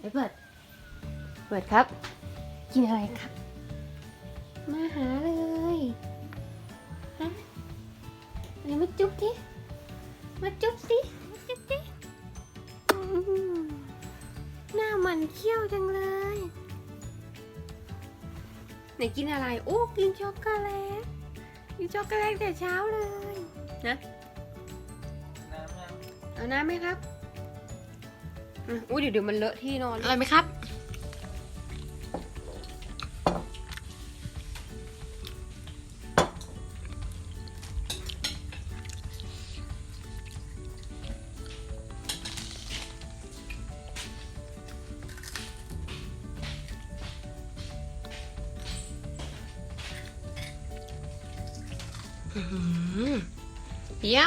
ไอ้เปิดเปิดครับ กินอะไรครับ มาหาเลยฮะไหนมาจุ๊บดิมาจุ๊บสิมาจุ๊บดิอืมหน้ามันเขี้ยวจังเลย ไหนกินอะไร โอ้กินช็อกโกแลตกินช็อกโกแลตแต่เช้าเลย นะ น้ำน้เอาน้ำไหมครับ อุ้ยเดี๋ยวเดี๋ยวมันเลอะที่นอนอร่อยไหมครับยั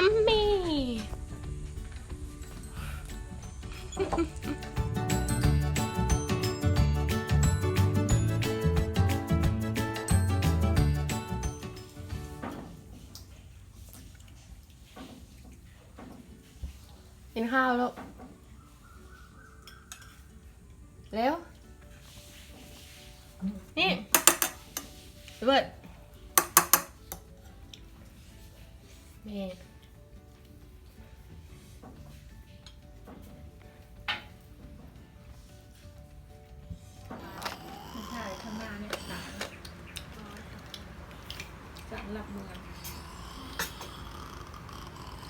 ศาลหลักเมือง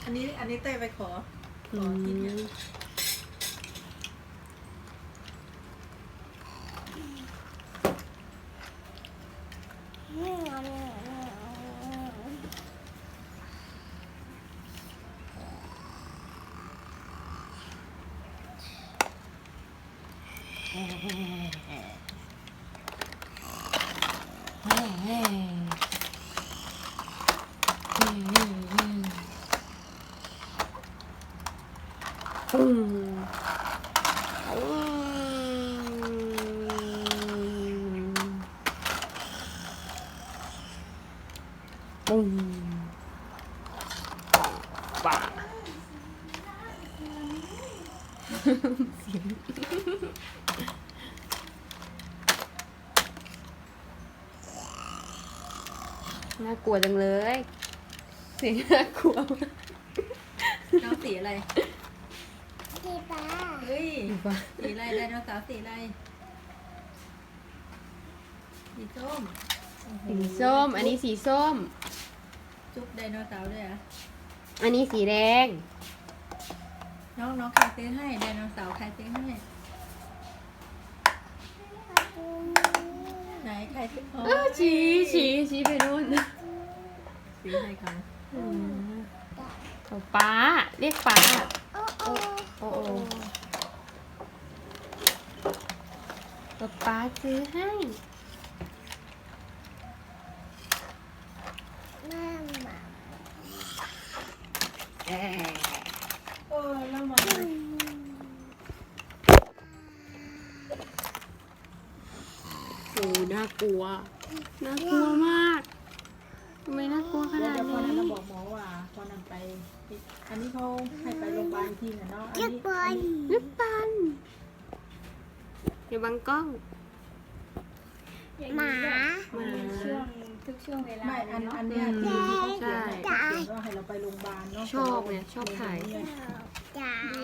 อันนี้อันนี้เต้ไปขอขอที่เนี่ย อืมอืม ป่าน่ากลัวจังเลยเสียงน่ากลัวมากน้องสีอะไรพี่ป้าเฮ้ยป่าสีอะไรไดโนเสาร์สีอะไร สีส้มโอ้โหสีส้ม อันนี้สีส้ม จุ๊บไดโนเสาร์ด้วยเหรอะ อันนี้สีแดง น้องน้องใครซื้อให้ไดโนเสาร์ใครซื้อให้ ไหนใครซื้อเออชี้ชี้ชี้ไปนู่นซื้อให้เขาเอาป้า เรียกป้า โอ้โอ้โอ้โอ้ป๊าป้าซื้อให้ แม่หมา เอ่อ โอ้แล้วมา โอ้น่ากลัว น่ากลัวมากทำไมน่ากลัวข เดี๋ยว นาด เดี๋ยวพอนั้น นี้ เราบอกหมอว่าพอนั้นไป อันนี้เขาให้ไปโรงพยาบาลอีกทีน่ะเนาะอัน เจ็บ นี้ ปวด นึกปันอย่าบั งกล้อง หมามา ช่วงทุกช่วงเวลาไม่อันเนาะอันเนี้ยอืมที่ที่เขาเขียนใช่เนี่ยเขาเขียนว่าให้เราไปโรงพยาบาลเนาะชอบไงชอบถ่าย จ่าย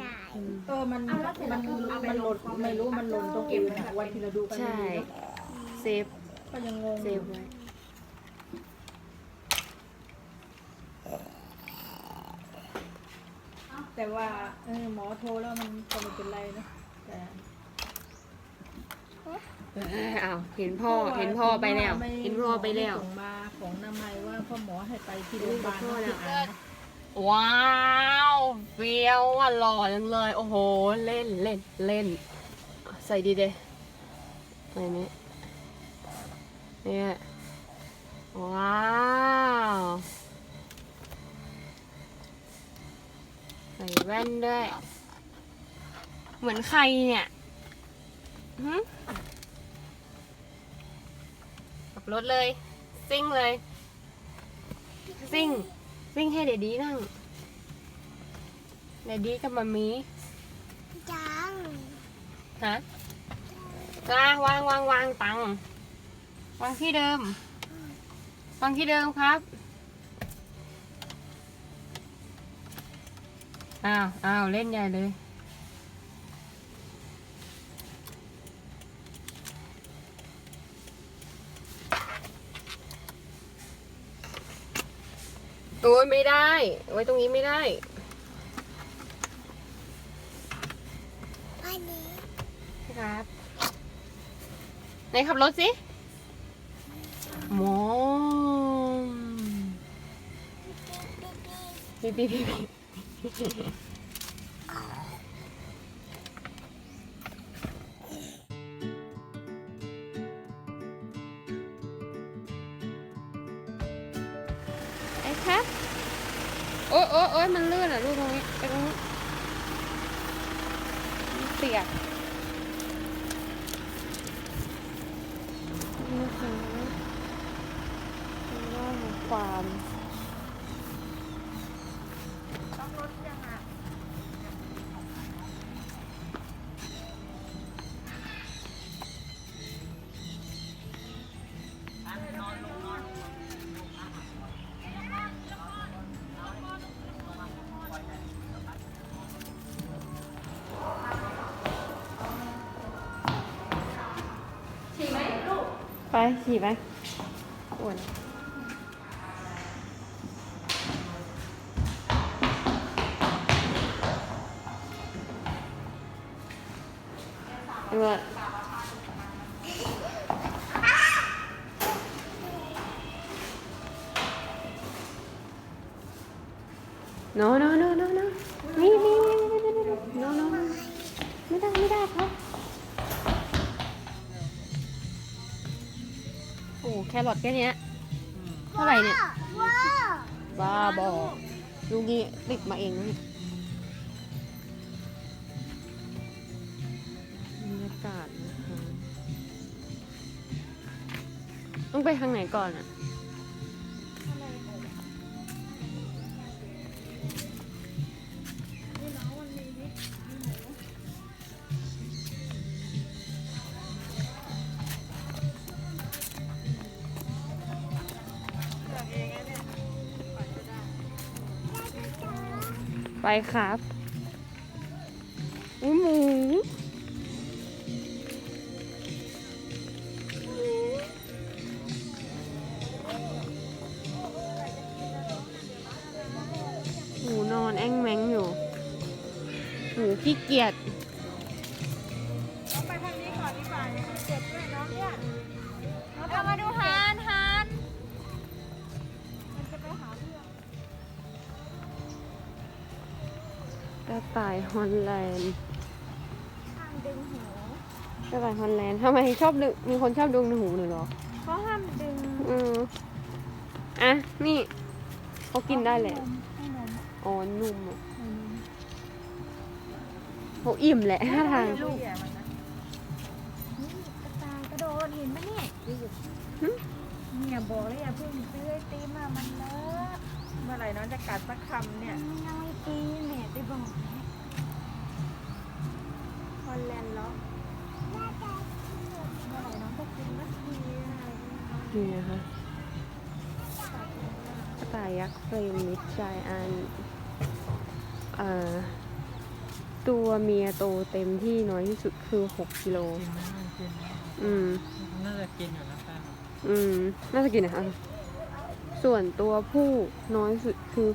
จ่ายอืมเออมันมันมันหล่นไม่รู้มันหล่นตรงอื่นอะวันที่เราดูกันใช่ไม่รู้เนอะเซฟก็ยังงงเซอยู่ฟไว้ แต่ว่าเออหมอโทรแล้วมันก็ไม่เป็นไรนะแต่เอ้ยอ้าวเห็นพ่อเห็นพ่อไปแล้วม่เห็นพ่อไปแล้วส่งมาของนามัยว่าพ่อหมอให้ไปที่โรงพยาบาลพ่อที่แล้วอ่านนะว้าวเฟี้ยวอะหล่อจังเลย โอ้โห เล่นเล่นเล่น ใส่ดีเดอะไรนี้เนี่ยว้าวใส่แว่นด้วย เหมือนใครเนี่ยหึ รถเลย ซิ่งเลย ซิ่ง ซิ่งให้เดดดี้นั่ง เดดดี้กับมามีจังฮะวางวางวางวางตังค์วางที่เดิม วางที่เดิมครับ อ้าวอ้าวเล่นใหญ่เลย โอ้ยไม่ได้ ไว้ตรงนี้ไม่ได้ วันนี้ครับ ไหนขับรถสิมอม บีบีบีบี ไปขี่ไปอ้วน ครอทแค่เนี้ยเท่าไหร่เนี่ยว้าวบ้าบอลูกนี้ติดมาเองนะเนี่ยบรรยากาศนะคะต้องไปทางไหนก่อนอะ ครับ ระต่ายฮอลแลนด์ห้ามดึงหูกระต่ายฮอลแลนด์ทำไมชอบดึงมีคนชอบดึงหูหนูเหรอเขาห้ามดึงอืมอะนี่เขากินได้แหละให้นมอ๋อนุ่มอะเขาอิ่มแหละท่าทางลูกแย่มันนะนี่กระต่ายกระโดดเห็นไหมเนี่ยหึเนี่ยบอกเลยอย่าเพิ่งซื้อไอติมอะมันเลอะเมื่อไหร่น้องจะกัดสักคำเนี่ยมันยังไม่ กินแม่ไปบอกแล้วฮอลแลนด์เหรอเมื่อไหร่น้องจะกินสักทีอะไรอย่างเงี้ยนี่นะคะกระต่ายยักษ์เฟรมมิดใจอันเอ่อตัวเมียโตเต็มที่น้อยที่สุดคือ 6กิโลอืมน่าจะกินอยู่นะแป้งอืม น่าจะกินนะคะ ส่วนตัวผู้น้อยสุดคือ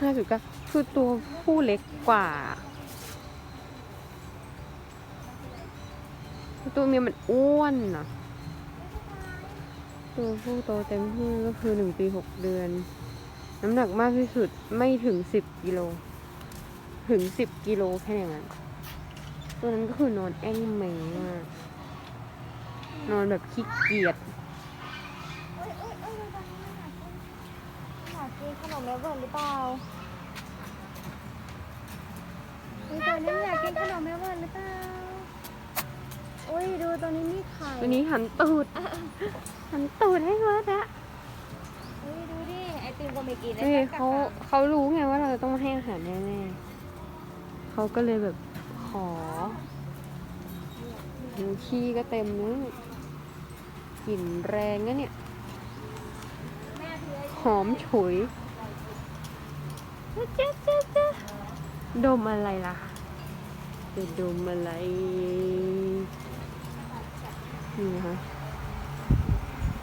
ห้าจุดเก้า คือตัวผู้เล็กกว่า ตัวเมียมันอ้วนนะตัวผู้โตเต็มที่ก็คือหนึ่งปีหกเดือน น้ำหนักมากที่สุดไม่ถึงสิบกิโล ถึงสิบกิโลแค่อย่างนั้น ตัวนั้นก็คือนอนแอ่งแมงมากนอนแบบขี้เกียจเอ้ยเอ้ยเอ้ยตอนนี้อยากกินอยานขนมแมวเบิร์นหรือเปล่า เฮ้ยตัวนี้อยากกินขนมแมวเบิร์นหรือเปล่าอุ้ยดูตัวนี้มีไข่ตัวนี้หันตูดหันตูดให้เวิร์ดอะอุ้ยดูดิไอติมก็ไม่กินเฮ้ยเขาเขารู้ไงว่าเราจะต้องมาให้อาหารแน่ๆเขาก็เลยแบบขออยหูขี้ก็เต็มเลยกลิ่นแรงนะเนี่ยหอมฉุยเจ๊เจ๊เจ๊ ดมอะไรล่ะจะดมอะไร นี่นะคะ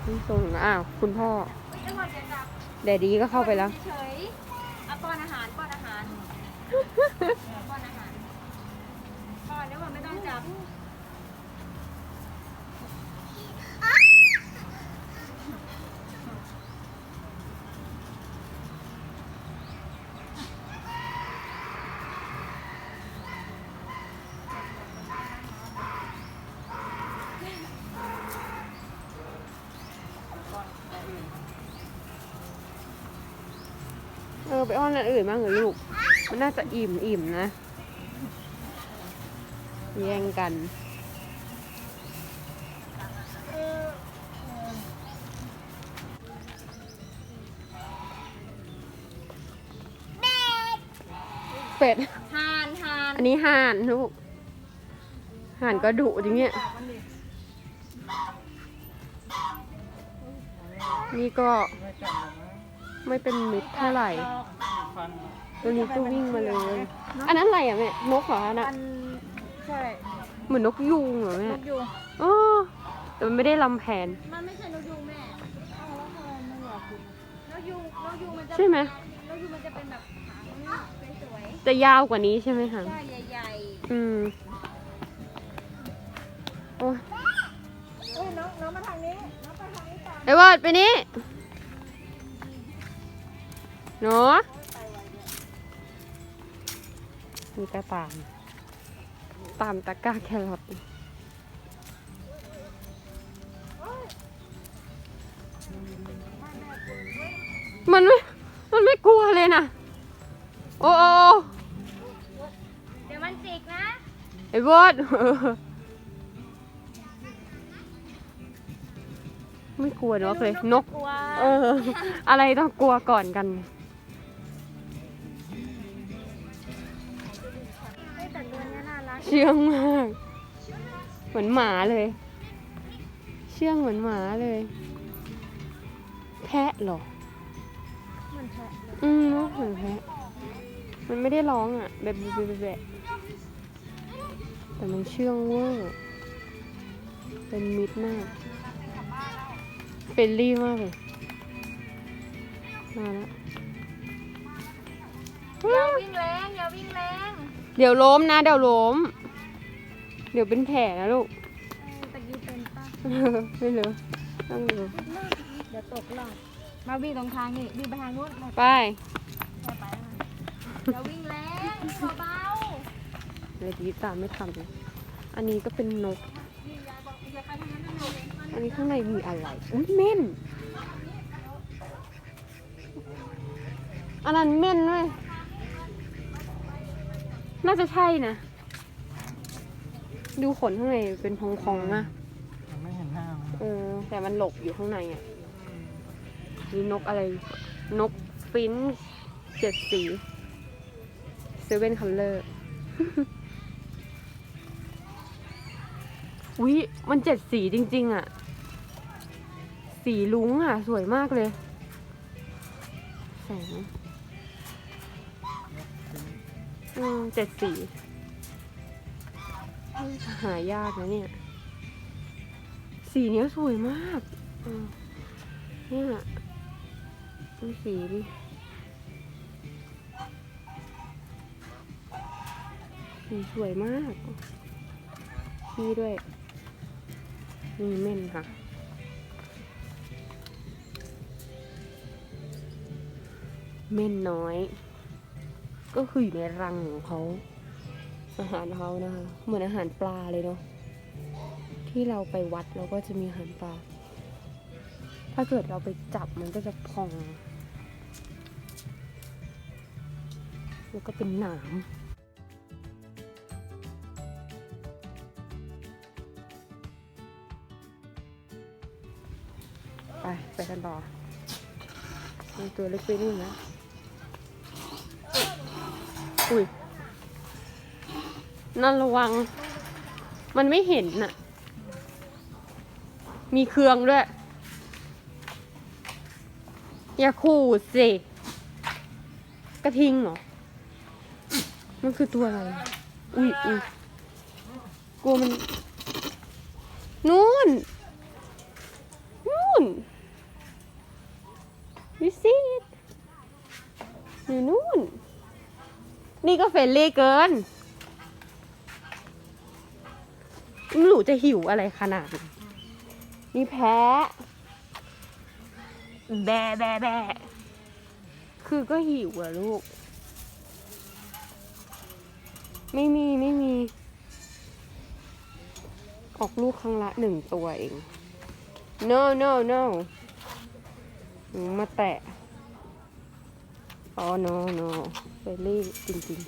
นี่ส่งอ้าว คุณพ่อ แดดดีก็เข้าไปแล้ว เฉยเอาป้อนอาหารป้อนอาหารป้อนอาหารป้อนแล้วมันไม่ต้องจับ เออไปอ้อนอันอื่นบ้างเหรอลูก มันน่าจะอิ่มอิ่มนะ แย่งกัน เป็ด ทานทานอันนี้ห่านลูกห่านก็ดุจริงเนี่ย นี่ก็ ไม่จับหรอกนะ ไม่เป็นมิตรเท่าไหร่ฟันตัวนี้ก็วิ่งมาเลย อันนั้นอะไรอะแม่ นกเหรออันน่ะ มันใช่เหมือนนกยูงเหรอแม่นกยูงอ๋อแต่มันไม่ได้ลำแผน มันไม่ใช่นกยูงแม่เอาแล้วทำไมไม่อยากกินนกยูงนกยูงมันจะใช่ไหม นกยูงมันจะเป็นแบบหางสวยจะยาวกว่านี้ใช่ไหมคะ ๆใช่ใหญ่อืม โอ้ยๆเอ้ยน้องน้องมาทางนี้น้องไปทางนี้ก่อนไอ้เวิร์ดไปนี้ หนูมีกระตามตามตะกร้าแครอทมันไม่ มันไม่กลัวเลยนะโอ้โอ้โอ้เดี๋ยวมันจิกนะ ไอ้เวิร์ดไม่กลัวนกเลยนกกลัวเออ อะไรต้องกลัวก่อนกัน ชื่องมาก เหมือนหมาเลย เชื่องเหมือนหมาเลย แพะเหรอเหมือนแพะเลยอืมนกเหมือนแพะ มันไม่ได้ร้องอะแบบแบบแบบแบบแต่มันเชื่องเวอร์เป็นมิตรมากเฟรนลี่มากเลยมาแล้วอย่าวิ่งแรงอย่าวิ่งแรง เดี๋ยวล้มนะ เดี๋ยวล้ม เดี๋ยวเป็นแผลนะลูกเออตะกี้เป็นปะไม่เลยต้องดูเดี๋ยวตกหลอดมาวิ่งตรงทางนี่วิ่งไปทางนู้นไปไปไปแล้วนะอย่าวิ่งแรงเบาเลยทีตามไม่ทันเลยอันนี้ก็เป็นนก อันนี้ข้างในมีอะไรอุ้ยเม่นอันนั้นเม่นด้วยน่าจะใช่นะ ดูขนข้างในเป็นพองๆนะมันไม่เห็นหน้ามันเออ แต่มันหลบอยู่ข้างในอะมีนกอะไร นกฟินช์เจ็ดสีเซเว่นคัลเลอร์อุ๊ยมันเจ็ดสีจริง ๆ อะ สีลุ้งอะ สวยมากเลย แสงอืมเจ็ดสี หายากนะเนี่ย สีเนี้ยสวยมากเนี่ยดูสีดิสีสวยมากนี่ด้วยมีเม่นค่ะเม่นน้อย ก็คืออยู่ในรังของเขา อาหารเขานะคะ เหมือนอาหารปลาเลยเนาะที่เราไปวัดเราก็จะมีอาหารปลา ถ้าเกิดเราไปจับมันก็จะพอง แล้วก็เป็นหนามไป ไปกันต่อมีตัวเล็กไปนี่นะ อุ้ย นั่นระวัง มันไม่เห็นน่ะ มีเครื่องด้วย อย่าขู่สิ กระทิงเหรอ มันคือตัวอะไร อุ้ยอุ้ยกลัวมัน นู่น นู่นวิสิตอยู่นู่น นี่ก็เฟรนลี่เกิน หนูจะหิวอะไรขนาดนี้นี่แพ้ แบะแบะแบะคือก็หิวอะลูก ไม่มีไม่มี ออกลูกครั้งละหนึ่งตัวเอง no no no มาแตะอ๋อ no no เฟรนลี่จริง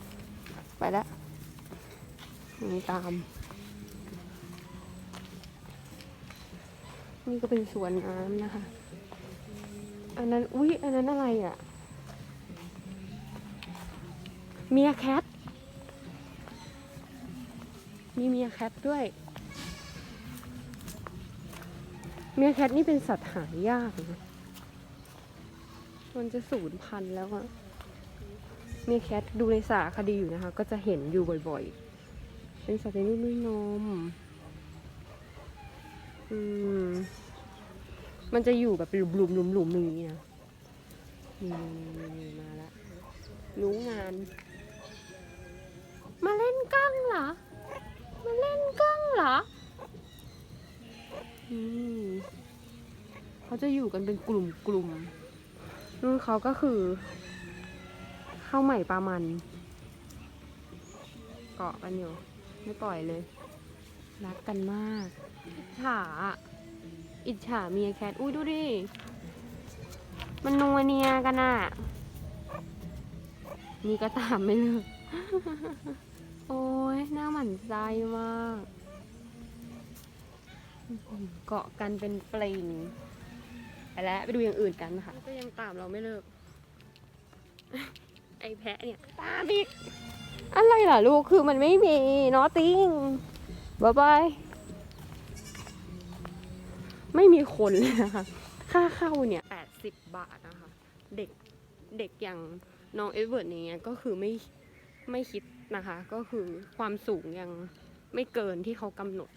ๆ ไปแล้วนี่ตาม นี่ก็เป็นสวนน้ำนะคะ อันนั้น อุ๊ยอันนั้นอะไรอะ่ะ เมียแคท มีเมียแคทด้วย เมียแคทนี่เป็นสัตว์หายากนะมันจะสูญพันธุ์แล้วอะเมียแคทดูในสารคดีอยู่นะคะ ก็จะเห็นอยู่บ่อยๆ เป็นสัตว์ในนุ่นนม อืม มันจะอยู่แบบเป็นหลุมๆหลุมๆอย่างนี้นะมมาแล้วรู้งาน มาเล่นกล้องเหรอ มาเล่นกล้องเหรอ อืมเขาจะอยู่กันเป็นกลุ่มกลุ่มๆนู่นเขาก็คือข้าวใหม่ปลามัน เกาะกันอยู่ ไม่ปล่อยเลย รักกันมาก ฉาอะอิจฉาเมียแคทอุ้ยดูดิ มันนัวเนียกันอะนี่ก็ตามไม่เลิกโอ้ยหน้าหมันใจมากอื้อหือเกาะกันเป็นปลิงไปแล้วไปดูอย่างอื่นกันนะคะก็ยังตามเราไม่เลิก ไอ้แพะเนี่ย ตามอีกอะไรล่ะลูกคือมันไม่มีนอติงบายบาย ไม่มีคนเลยนะคะ ค่าเข้าเนี่ยแปดสิบบาทนะคะ เด็กเด็กอย่างน้องเอดเวิร์ดอย่างเงี้ยก็คือไม่ไม่คิดนะคะ ก็คือความสูงยังไม่เกินที่เขากำหนด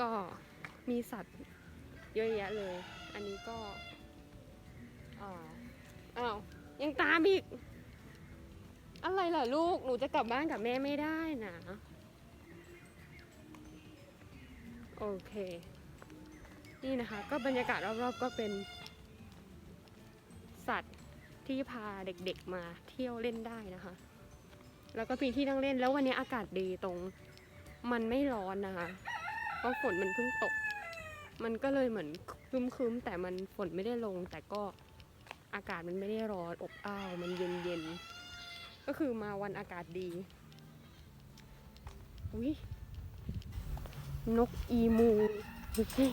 ก็มีสัตว์เยอะแยะเลย อันนี้ก็อาอ้าวยังตามอีก อะไรล่ะลูก หนูจะกลับบ้านกับแม่ไม่ได้นะ โอเค นี่นะคะ ก็บรรยากาศรอบๆก็เป็น สัตว์ที่พาเด็กๆมาเที่ยวเล่นได้นะคะ แล้วก็มีที่นั่งเล่นแล้ววันนี้อากาศดีตรง มันไม่ร้อนนะคะ เพราะฝนมันเพิ่งตก มันก็เลยเหมือนครึ้มๆ แต่มันฝนไม่ได้ลง แต่ก็อากาศมันไม่ได้ร้อนอบอ้าวมันเย็นๆ ก็คือมาวันอากาศดีอุ้ยนกอีมูดูสิ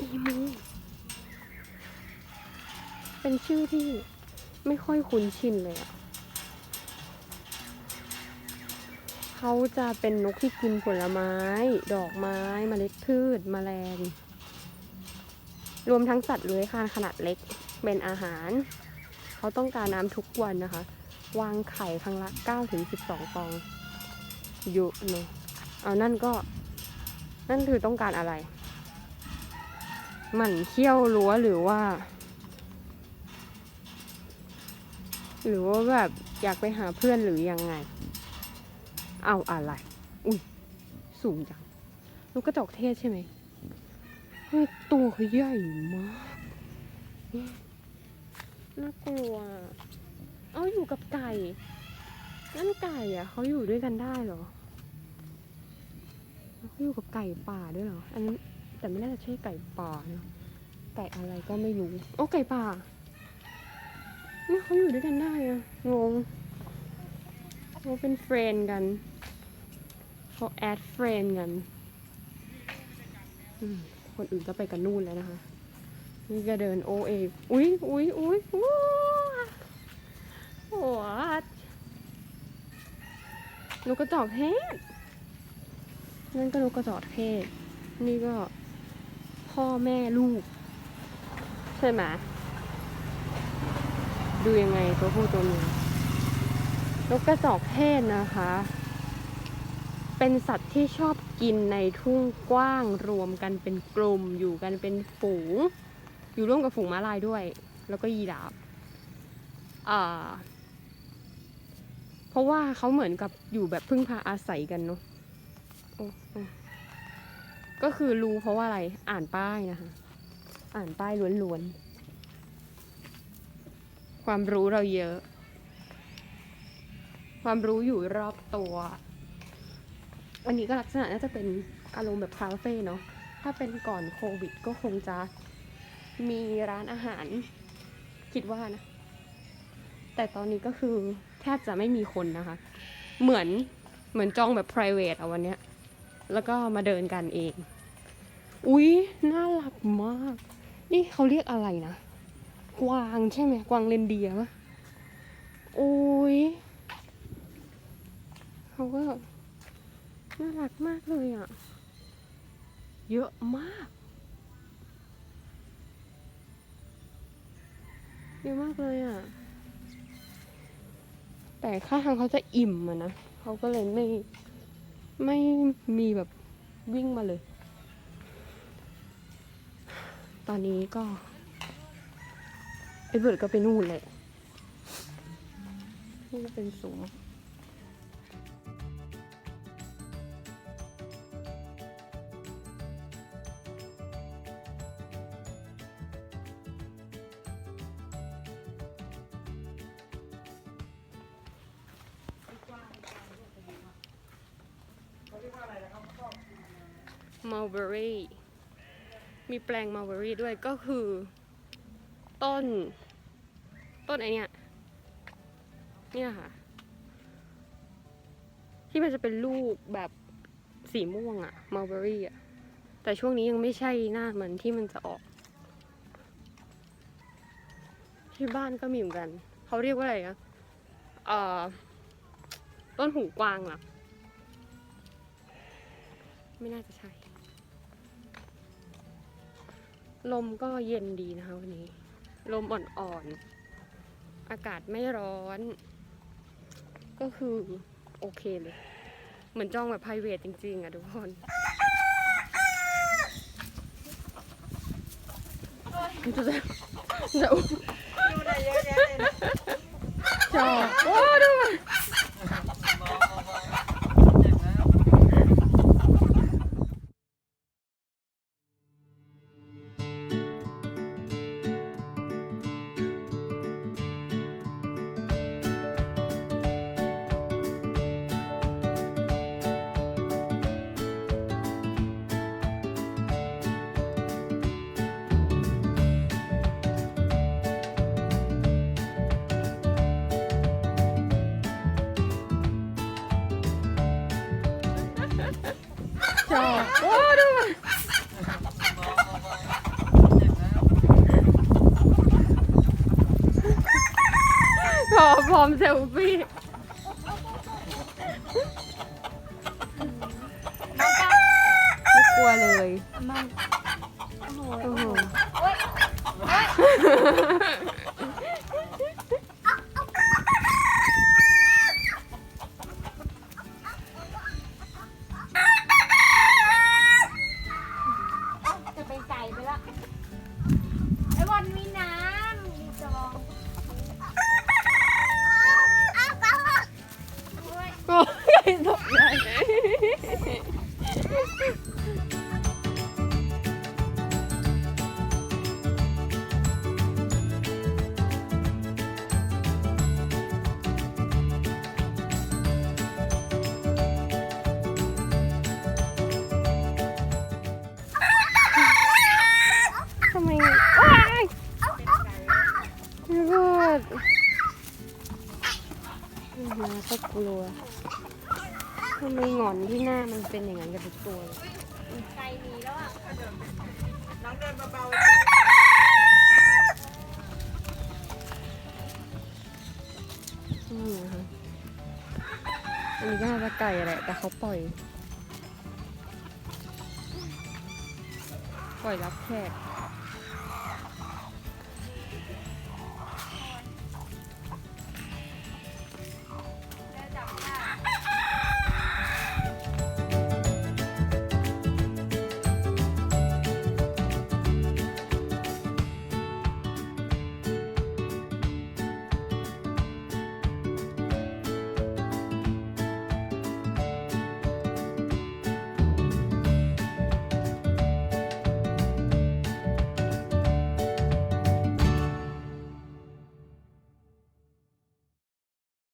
อีมูเป็นชื่อที่ไม่ค่อยคุ้นชินเลยอะเขาจะเป็นนกที่กินผลไม้ ดอกไม้เมล็ดพืชแมลง รวมทั้งสัตว์เลื้อยคลานขนาดเล็ก เป็นอาหาร เขาต้องการน้ำทุกวันนะคะ วางไข่ครั้งละ9ถึง12 ฟองเยอะเนอะเอานั่นก็ นั่นคือต้องการอะไร หมั่นเขี้ยวรั้วหรือว่า หรือว่าแบบอยากไปหาเพื่อนหรือยังไง เอาอะไร อุ้ยสูงจังลูกกระจอกเทศใช่ไหมเฮ้ยตัวเขาใหญ่มาก น่ากลัว เอาอยู่กับไก่ นั่นไก่อะเขาอยู่ด้วยกันได้เหรอเขาอยู่กับไก่ป่าด้วยเหรอ อันนั้น แต่ไม่น่าจะใช่ไก่ป่านะไก่อะไรก็ไม่รู้ โอ้ไก่ป่านี่เขาอยู่ด้วยกันได้อะงงเขาเป็นเฟรนกันเขาแอดเฟรนกันคนอื่นก็ไปกันนู่นแล้วนะคะ นี่ก็เดินโอเออุ้ยอุ้ยอุ้ยว้าหัวลูกกระจอกเทศนั่นก็นกกระจอกเทศนี่ก็ พ่อแม่ลูก ใช่ไหมดูยังไงตัวผู้ตัวเมียนกกระจอกเทศนะคะ เป็นสัตว์ที่ชอบกินในทุ่งกว้างรวมกันเป็นกลุ่มอยู่กันเป็นฝูง อยู่ร่วมกับฝูงม้าลายด้วย แล้วก็ยีราฟอ่าเพราะว่าเขาเหมือนกับอยู่แบบพึ่งพาอาศัยกันเนาะ ก็คือรู้เพราะว่าอะไรอ่านป้ายนะคะ อ่านป้ายล้วนๆ ความรู้เราเยอะ ความรู้อยู่รอบตัว อันนี้ก็ลักษณะน่าจะเป็นอารมณ์แบบคาเฟ่เนาะถ้าเป็นก่อนโควิดก็คงจะมีร้านอาหาร คิดว่านะ แต่ตอนนี้ก็คือแทบจะไม่มีคนนะคะ เหมือนเหมือนจองแบบ private เอะวันเนี้ยแล้วก็มาเดินกันเอง อุ๊ย น่ารักมาก นี่เขาเรียกอะไรนะ กวางใช่ไหม กวางเรนเดียร์ปะโอ้ยเขาก็น่ารักมากเลยอะ เยอะมาก เยอะมากเลยอะ แต่ค่าทางเขาจะอิ่มอะนะ เขาก็เลยไม่ ไม่มีแบบวิ่งมาเลย ตอนนี้ก็เอ็ดเวิร์ดก็ไปนู่นเลยนี่ก็เป็นสูง มีแปลงมัลเบอรี่ด้วยก็คือ ต้น ต้นไอเนี้ยเนี่ยค่ะ ที่มันจะเป็นลูกแบบสีม่วงอะมัลเบอรี่อะแต่ช่วงนี้ยังไม่ใช่หน้ามันที่มันจะออก ที่บ้านก็มีเหมือนกัน เขาเรียกว่าอะไรนะเอ่อ ต้นหูกวางหรอไม่น่าจะใช่ ลมก็เย็นดีนะคะวันนี้ ลมอ่อนๆ อากาศไม่ร้อน ก็คือโอเคเลย เหมือนจองแบบ p r i v a t จริง ๆอะทุกคนจะจะจะดูได้เยอะแยะเลยนะชอบโอ้ดูมัน พอพ อะน้องเดินเบาอันนี้ก็ให้ปไก่แหละแต่เขาปล่อย ปล่อยรับแขก